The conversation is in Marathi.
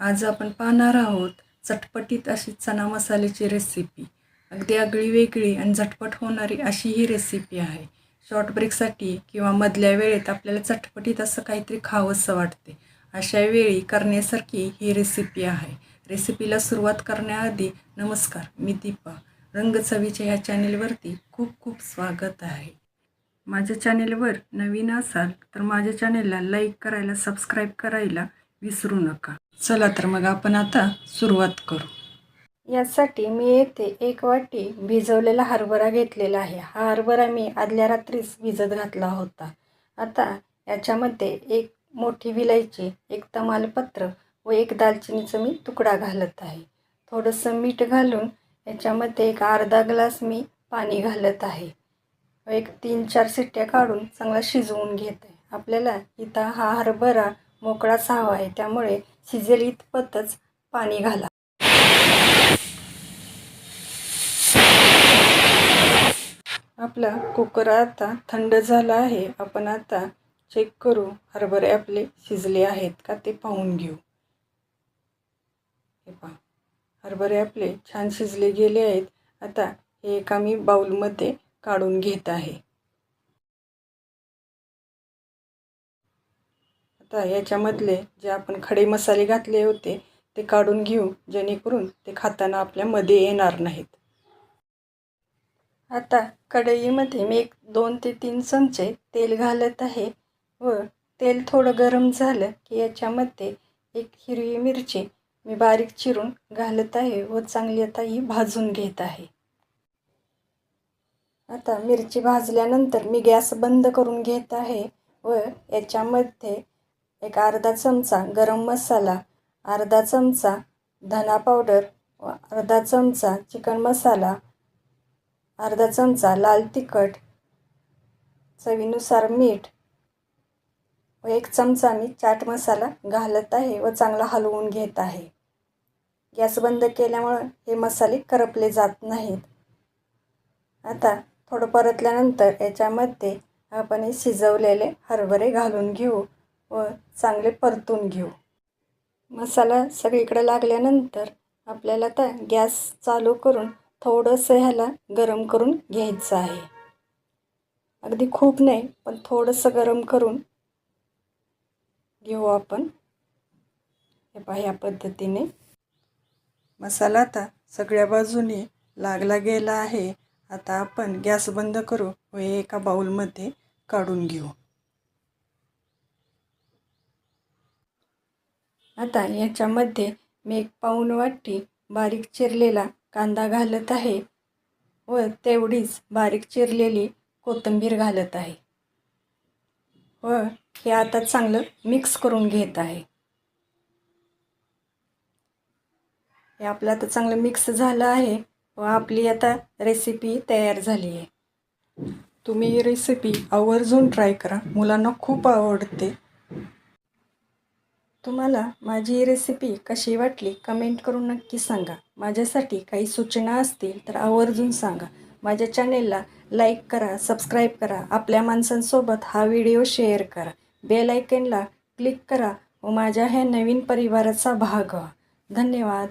आज आपण पाहणार आहोत चटपटीत अशी चना मसाल्याची रेसिपी अगदी आगळी वेगळी आणि झटपट होणारी अशी ही रेसिपी आहे. शॉर्ट ब्रेकसाठी किंवा मधल्या वेळेत आपल्याला चटपटीत असं काहीतरी खावंसं वाटते. अशा वेळी करण्यासारखी ही रेसिपी आहे. रेसिपीला सुरुवात करण्याआधी नमस्कार मी दीपा. रंगचवीच्या ह्या चॅनेलवरती खूप खूप स्वागत आहे. माझ्या चॅनेलवर नवीन असाल तर माझ्या चॅनेलला लाईक करायला सबस्क्राईब करायला विसरू नका. चला तर मग आपण आता सुरुवात करू. यासाठी मी येथे एक वाटी भिजवलेला हरभरा घेतलेला आहे. हा हरभरा मी आदल्या रात्रीच भिजत घातला होता. आता याच्यामध्ये एक मोठी विलायची एक तमालपत्र व एक दालचिनीचं मी तुकडा घालत आहे. थोडंसं मीठ घालून याच्यामध्ये एक अर्धा ग्लास मी पाणी घालत आहे. एक तीन चार सिट्ट्या काढून चांगला शिजवून घेत. आहे आपल्याला इथं हा हरभरा मोकळाच हवा आहे. त्यामुळे शिजेल इतपतच पाणी घाला. आपला कुकर आता थंड झाला आहे. आपण आता चेक करू हरभरे आपले शिजले आहेत का ते पाहून घेऊ. हे पहा. हरभरे आपले छान शिजले गेले आहेत. आता हे एका मी बाऊलमध्ये काढून घेत आहे. आता याच्यामधले जे आपण खडे मसाले घातले होते ते काढून घेऊ जेणेकरून ते खाताना आपल्यामध्ये येणार नाहीत. आता कढईमध्ये मी एक दोन ते तीन चमचे तेल घालत आहे व तेल थोडं गरम झालं की याच्यामध्ये एक हिरवी मिरची मी बारीक चिरून घालत आहे व चांगली आता ही भाजून घेत आहे. आता मिरची भाजल्यानंतर मी गॅस बंद करून घेत आहे व याच्यामध्ये एक अर्धा चमचा गरम मसाला अर्धा चमचा धना पावडर व अर्धा चमचा चिकन मसाला अर्धा चमचा लाल तिखट चवीनुसार मीठ व एक चमचा मी चाट मसाला घालत आहे व चांगला हलवून घेत आहे. गॅस बंद केल्यामुळं हे मसाले करपले जात नाहीत. आता थोडं परतल्यानंतर याच्यामध्ये आपण हे शिजवलेले हरभरे घालून घेऊ व चांगले परतून घेऊ. मसाला सगळीकडे लागल्यानंतर आपल्याला आता गॅस चालू करून थोडंसं ह्याला गरम करून घ्यायचं आहे. अगदी खूप नाही पण थोडंसं गरम करून घेऊ आपण. हे पहा ह्या पद्धतीने. मसाला आता सगळ्या बाजूने लागला गेला आहे. आता आपण गॅस बंद करू व एका बाऊलमध्ये काढून घेऊ. आता याच्यामध्ये मी एक पाऊण वाटी बारीक चिरलेला कांदा घालत आहे व तेवढीच बारीक चिरलेली कोथिंबीर घालत आहे. व हे आता चांगलं मिक्स करून घेत आहे. हे आपलं आता चांगलं मिक्स झालं आहे व आपली आता रेसिपी तयार झाली आहे. तुम्ही ही रेसिपी आवर्जून ट्राय करा. मुलांना खूप आवडते. तुम्हाला माझी रेसिपी कशी वाटली कमेंट करून नक्की सांगा. माझ्यासाठी काही सूचना असतील तर आवर्जून सांगा. माझ्या चॅनेलला लाईक करा सबस्क्राईब करा. आपल्या माणसांसोबत हा व्हिडिओ शेअर करा. बेल आयकनला क्लिक करा व माझ्या ह्या नवीन परिवाराचा भाग व्हा. धन्यवाद.